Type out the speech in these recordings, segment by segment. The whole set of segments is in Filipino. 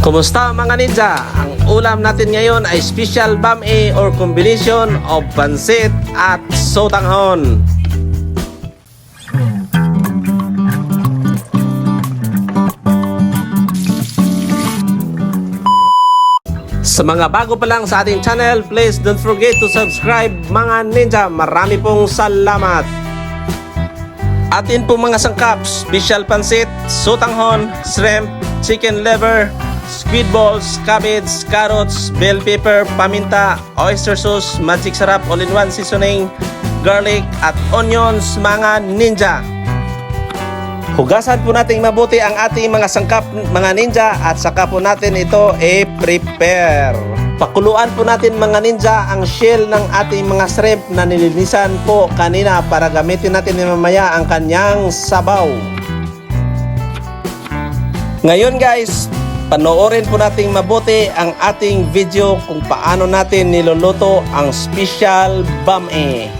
Kumusta mga ninja? Ang ulam natin ngayon ay special bam-e or combination of pansit at sotanghon. Sa mga bago pa lang sa ating channel, please don't forget to subscribe mga ninja. Marami pong salamat. Atin po mga sangkap, special pansit, sotanghon, shrimp, chicken liver, squid balls, cabbage, carrots, bell pepper, paminta, oyster sauce, magic sarap, all-in-one seasoning, garlic, at onions mga ninja. Hugasan po natin mabuti ang ating mga sangkap mga ninja at saka po natin ito i-prepare. Pakuluan po natin mga ninja ang shell ng ating mga shrimp na nilinisan po kanina para gamitin natin mamaya ang kanyang sabaw. Ngayon guys, panoorin po natin mabuti ang ating video kung paano natin niluluto ang special bam-e.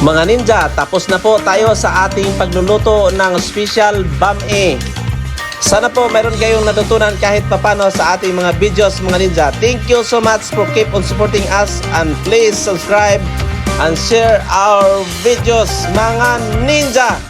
Mga ninja, tapos na po tayo sa ating pagluluto ng special bam-e. Sana po meron kayong natutunan kahit papano sa ating mga videos mga ninja. Thank you so much for keep on supporting us and please subscribe and share our videos mga ninja.